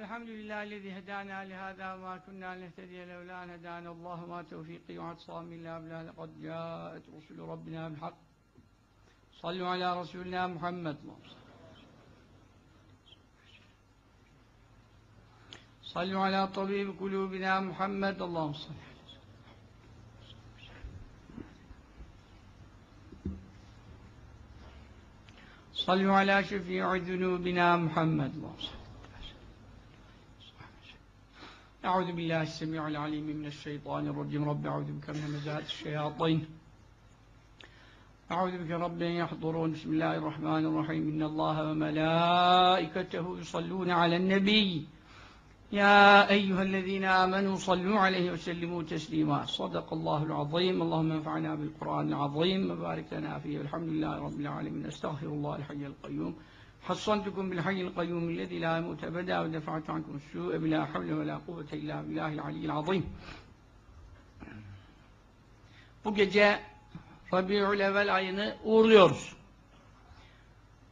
الحمد لله الذي هدانا لهذا وما كنا لنهتدي لولا أن هدانا الله. ما توفيقي واعتصامي إلا بالله. لقد جاءت رسل ربنا بالحق. صلوا على رسولنا محمد. صلوا على طبيب قلوبنا محمد. اللهم صل صلوا على شفيع ذنوبنا محمد. اللهم صل أعوذ بالله السميع العليم من الشيطان الرجيم. رب أعوذ بك من همزات الشياطين. أعوذ بك رب يحضرون. بسم الله الرحمن الرحيم. إن الله وملائكته يصلون على النبي. يا أيها الذين آمنوا صلوا عليه وسلموا تسليما. صدق الله العظيم. اللهم انفعنا بالقرآن العظيم. وبارك لنا فيه. والحمد لله رب العالمين. أستغفر الله الحي القيوم. حصنتكم بالحي القيوم الذي لا يموت أبدا ودفعت عنكم السوء بلا حول ولا قوة إلا بالله العلي العظيم Bu gece Rabiül Evvel ayını uğurluyoruz.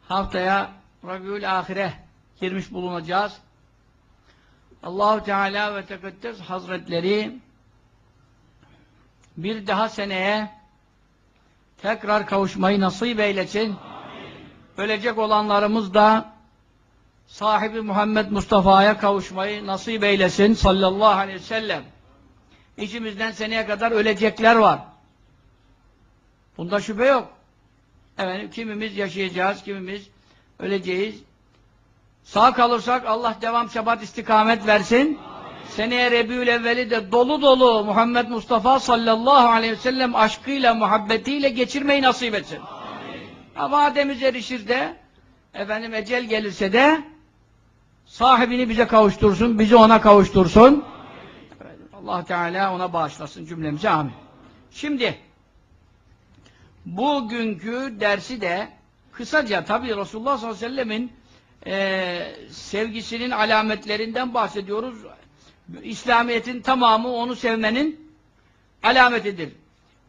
Haftaya Rabiül Ahire girmiş bulunacağız. Allahu Teala ve Tekaddes Hazretleri bir daha seneye tekrar kavuşmayı nasip eylesin. Ölecek olanlarımız da sahibi Muhammed Mustafa'ya kavuşmayı nasip eylesin sallallahu aleyhi ve sellem. İçimizden seneye kadar ölecekler var. Bunda şüphe yok. Efendim, kimimiz yaşayacağız, kimimiz öleceğiz. Sağ kalırsak Allah devam şebat istikamet versin. Amin. Seneye Rebiyül evveli de dolu dolu Muhammed Mustafa sallallahu aleyhi ve sellem aşkıyla, muhabbetiyle geçirmeyi nasip etsin. Amin. Ama Adem'iz erişir de efendim ecel gelirse de sahibini bize kavuştursun, bizi ona kavuştursun. Evet, Allah Teala ona bağışlasın cümlemize amin. Şimdi bugünkü dersi de kısaca tabi Resulullah sallallahu aleyhi ve sellemin e, sevgisinin alametlerinden bahsediyoruz. İslamiyet'in tamamı onu sevmenin alametidir.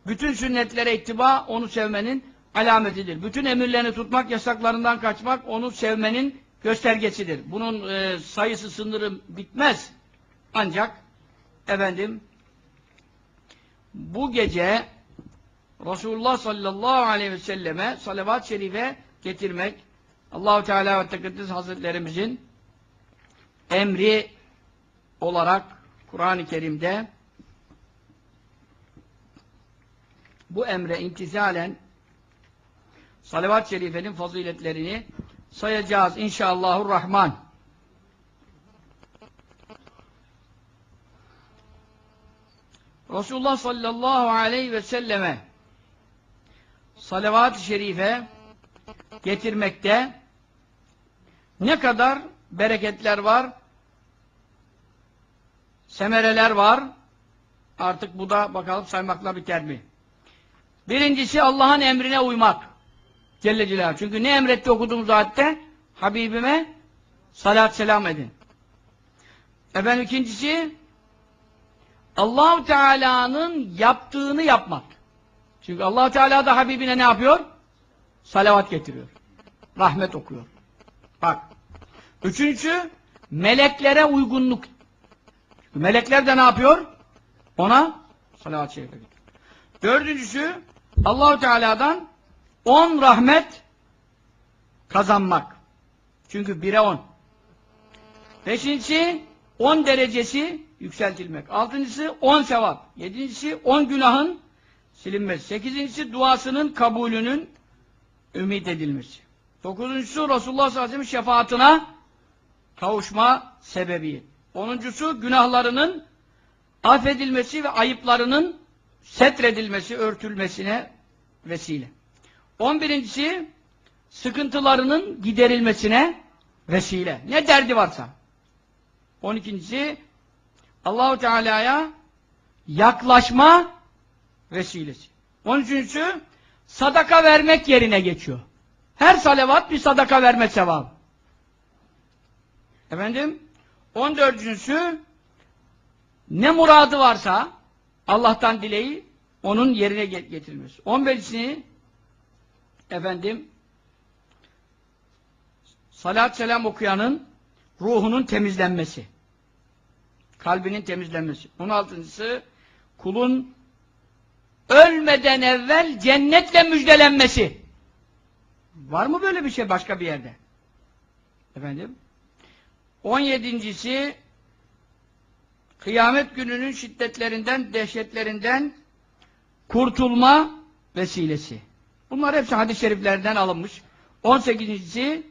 Bütün sünnetlere ittiba onu sevmenin alametidir. Bütün emirlerini tutmak, yasaklarından kaçmak onu sevmenin göstergesidir. Bunun e, sayısı sınırı bitmez. Ancak efendim bu gece Resulullah sallallahu aleyhi ve selleme salavat-ı şerife getirmek Allahu Teala ve Tekaddes Hazretlerimizin emri olarak Kur'an-ı Kerim'de bu emre imtizalen salavat-ı şerifenin faziletlerini sayacağız inşallahurrahman. Resulullah sallallahu aleyhi ve selleme salavat-ı şerife getirmekte ne kadar bereketler var, semereler var. Artık bu da bakalım saymakla biter mi? Birincisi Allah'ın emrine uymak. Celle Celaluhu. Çünkü ne emretti okuduğumuz ayette? Habibime salat selam edin. Efendim ikincisi Allahu Teala'nın yaptığını yapmak. Çünkü Allah Teala da Habibine ne yapıyor? Salavat getiriyor. Rahmet okuyor. Bak. Üçüncü meleklere uygunluk. Melekler de ne yapıyor? Ona salavat-ı şerife getiriyor. Dördüncüsü Allahu Teala'dan on rahmet kazanmak. Çünkü bire on. Beşincisi on derecesi yükseltilmek. Altıncısı on sevap. Yedincisi on günahın silinmesi. Sekizincisi duasının kabulünün ümit edilmesi. Dokuzuncusu Resulullah sallallahu aleyhi ve sellem şefaatine kavuşma sebebi. Onuncusu günahlarının affedilmesi ve ayıplarının setredilmesi, örtülmesine vesile. On birincisi sıkıntılarının giderilmesine vesile. Ne derdi varsa. On ikincisi Allahu Teala'ya yaklaşma vesilesi. On üçüncüsü sadaka vermek yerine geçiyor. Her salavat bir sadaka verme sevabı. Efendim, on dördüncüsü ne muradı varsa Allah'tan dileği onun yerine getirilmesi. On beşini efendim salat selam okuyanın ruhunun temizlenmesi. Kalbinin temizlenmesi. 16.sı kulun ölmeden evvel cennetle müjdelenmesi. Var mı böyle bir şey başka bir yerde? Efendim? 17.si kıyamet gününün şiddetlerinden, dehşetlerinden kurtulma vesilesi. Bunlar hepsi hadis-i şeriflerden alınmış. 18.si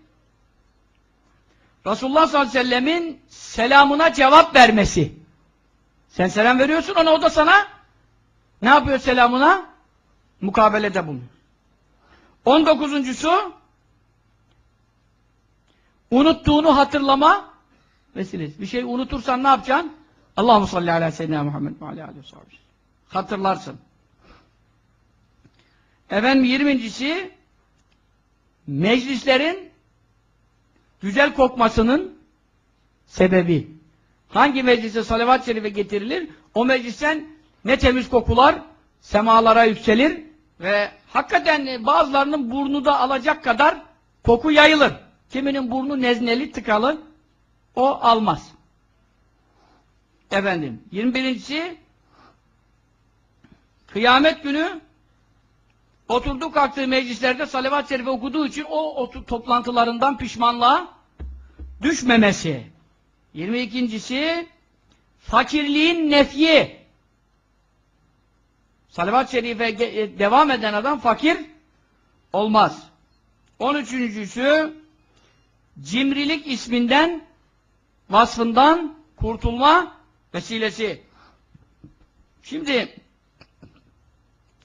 Resulullah sallallahu aleyhi ve sellemin selamına cevap vermesi. Sen selam veriyorsun ona o da sana ne yapıyor selamına? Mukabelede bulunuyor. 19.sü unuttuğunu hatırlama vesilesi. Bir şey unutursan ne yapacaksın? Allahu salli ala seyyidina Muhammed ve ala aleyhi ve. Hatırlarsın. Efendim 20.si meclislerin güzel kokmasının sebebi. Hangi meclise salavat-ı şerife getirilir? O meclisten ne temiz kokular semalara yükselir ve hakikaten bazılarının burnu da alacak kadar koku yayılır. Kiminin burnu nezneli, tıkalı o almaz. Efendim, 21.si kıyamet günü oturduğu kalktığı meclislerde salavat-ı okuduğu için o toplantılarından pişmanlığa düşmemesi. 22.si fakirliğin nefyi. Salavat-ı şerife e, devam eden adam fakir olmaz. 13.sü cimrilik isminden vasfından kurtulma vesilesi. Şimdi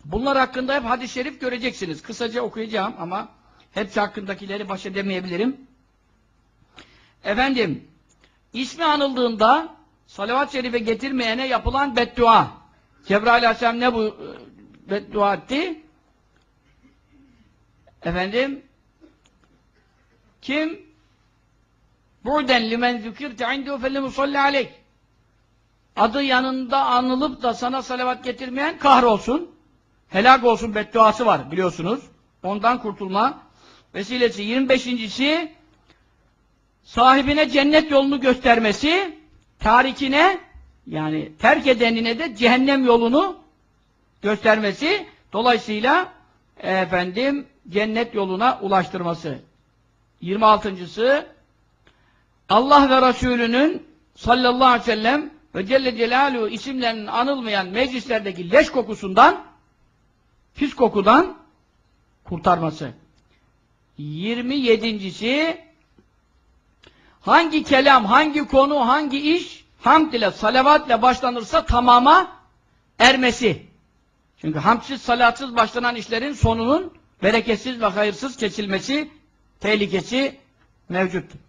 bunlar hakkında hep hadis-i şerif göreceksiniz. Kısaca okuyacağım ama hepsi hakkındakileri baş edemeyebilirim. Efendim, ismi anıldığında salavat-ı şerife getirmeyene yapılan beddua. Cebrail Aleyhisselam ne bu e, beddua etti? Efendim, kim? Bu'den limen zükirte indehu fellemusalli aleyh. Adı yanında anılıp da sana salavat getirmeyen kahrolsun. Helak olsun bedduası var biliyorsunuz. Ondan kurtulma vesilesi. 25.si sahibine cennet yolunu göstermesi, tarikine yani terk edenine de cehennem yolunu göstermesi, dolayısıyla efendim cennet yoluna ulaştırması. 26.sı Allah ve Resulünün sallallahu aleyhi ve sellem ve Celle Celaluhu isimlerinin anılmayan meclislerdeki leş kokusundan pis kokudan kurtarması. 27.si hangi kelam, hangi konu, hangi iş hamd ile, salavat ile başlanırsa tamama ermesi. Çünkü hamdsiz, salatsız başlanan işlerin sonunun bereketsiz ve hayırsız kesilmesi tehlikesi mevcuttur.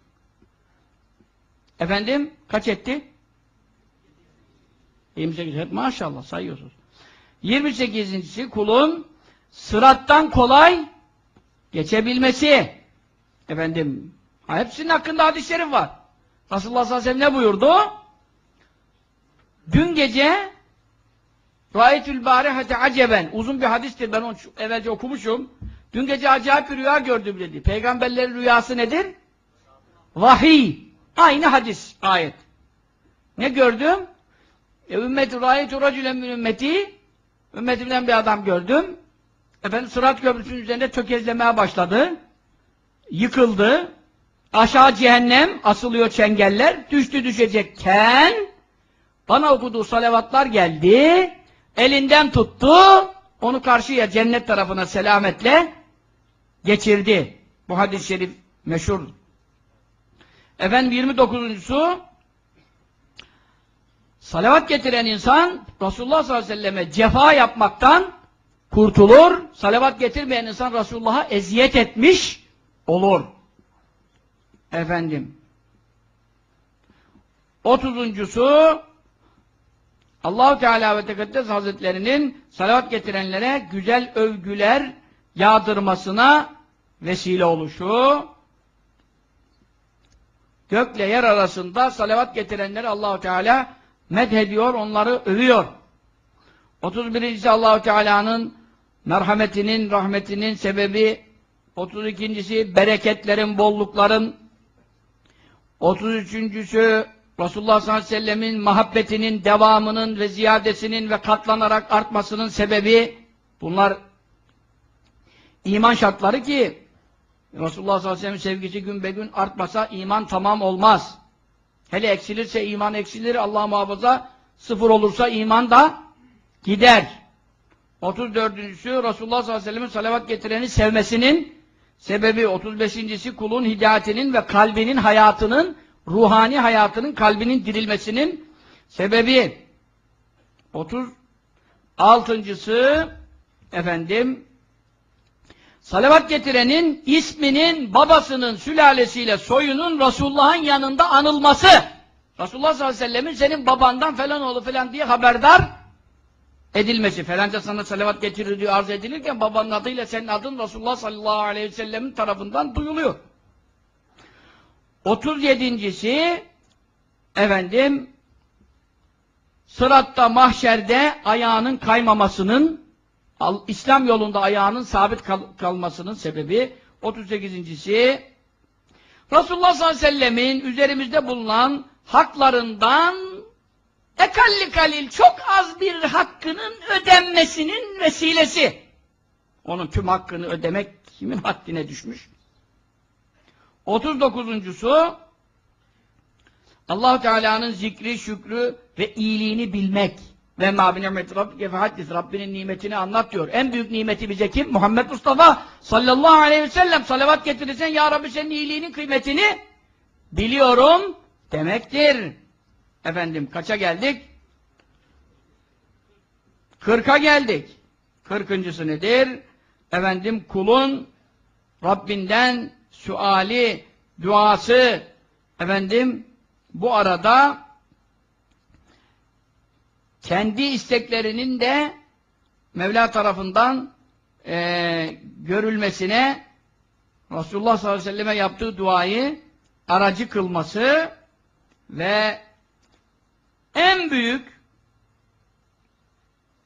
Efendim kaç etti? 28. Hep maşallah sayıyorsunuz. 28. kulun sırattan kolay geçebilmesi. Efendim hepsinin hakkında hadis-i şerif var. Resulullah sallallahu aleyhi ve sellem ne buyurdu? Dün gece Râetül bârehete aceben uzun bir hadistir ben onu evvelce okumuşum. Dün gece acayip bir rüya gördüm dedi. Peygamberlerin rüyası nedir? Vahiy. Aynı hadis, ayet. Ne gördüm? E, ümmeti râyetu racülen min ümmeti ümmetimden bir adam gördüm. Efendim Sırat Köprüsü'nün üzerinde tökezlemeye başladı. Yıkıldı. Aşağı cehennem asılıyor çengeller. Düştü düşecekken bana okuduğu salavatlar geldi. Elinden tuttu. Onu karşıya cennet tarafına selametle geçirdi. Bu hadis-i şerif meşhur. Efendim 29.sü salavat getiren insan Resulullah sallallahu aleyhi ve selleme cefa yapmaktan kurtulur. Salavat getirmeyen insan Resulullah'a eziyet etmiş olur. Efendim 30.sü Allahu Teala ve Tekaddes Hazretlerinin salavat getirenlere güzel övgüler yağdırmasına vesile oluşu gökle yer arasında salavat getirenleri Allahu Teala medhediyor, onları övüyor. 31. Allahu Teala'nın merhametinin, rahmetinin sebebi 32.si bereketlerin, bollukların 33.sü Resulullah sallallahu aleyhi ve sellemin muhabbetinin devamının ve ziyadesinin ve katlanarak artmasının sebebi bunlar iman şartları ki Resulullah sallallahu aleyhi ve sellem sevgisi gün be gün artmasa iman tamam olmaz. Hele eksilirse iman eksilir. Allah muhafaza sıfır olursa iman da gider. 34.sü Resulullah sallallahu aleyhi ve sellem'in salavat getireni sevmesinin sebebi 35.si kulun hidayetinin ve kalbinin hayatının ruhani hayatının kalbinin dirilmesinin sebebi 36.sı efendim salavat getirenin isminin babasının sülalesiyle soyunun Resulullah'ın yanında anılması Resulullah sallallahu aleyhi ve sellemin senin babandan falan oğlu falan diye haberdar edilmesi. Falanca sana salavat getirir diye arz edilirken babanın adıyla senin adın Resulullah sallallahu aleyhi ve sellemin tarafından duyuluyor. 37.si efendim sıratta mahşerde ayağının kaymamasının İslam yolunda ayağının sabit kal kalmasının sebebi 38.si Resulullah sallallahu aleyhi ve sellemin üzerimizde bulunan haklarından ekalli kalil çok az bir hakkının ödenmesinin vesilesi. Onun tüm hakkını ödemek kimin haddine düşmüş? 39.sü Allah Teala'nın zikri, şükrü ve iyiliğini bilmek. Ve ma bi ni'meti rabbike. Rabbinin nimetini anlat diyor. En büyük nimeti bize kim? Muhammed Mustafa sallallahu aleyhi ve sellem. Salavat getirirsen ya Rabbi senin iyiliğinin kıymetini biliyorum demektir. Efendim kaça geldik? Kırka geldik. Kırkıncısı nedir? Efendim kulun Rabbinden suali, duası efendim bu arada kendi isteklerinin de Mevla tarafından e, görülmesine Resulullah sallallahu aleyhi ve selleme yaptığı duayı aracı kılması ve en büyük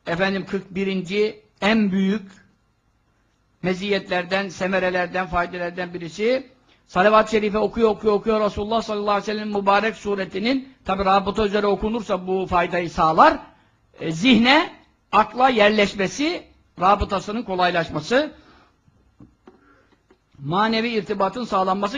efendim 41. en büyük meziyetlerden, semerelerden, faydelerden birisi salavat-ı şerife okuyor, okuyor, okuyor Resulullah sallallahu aleyhi ve sellem mübarek suretinin tabi rabıta üzere okunursa bu faydayı sağlar e, zihne, akla yerleşmesi rabıtasının kolaylaşması manevi irtibatın sağlanması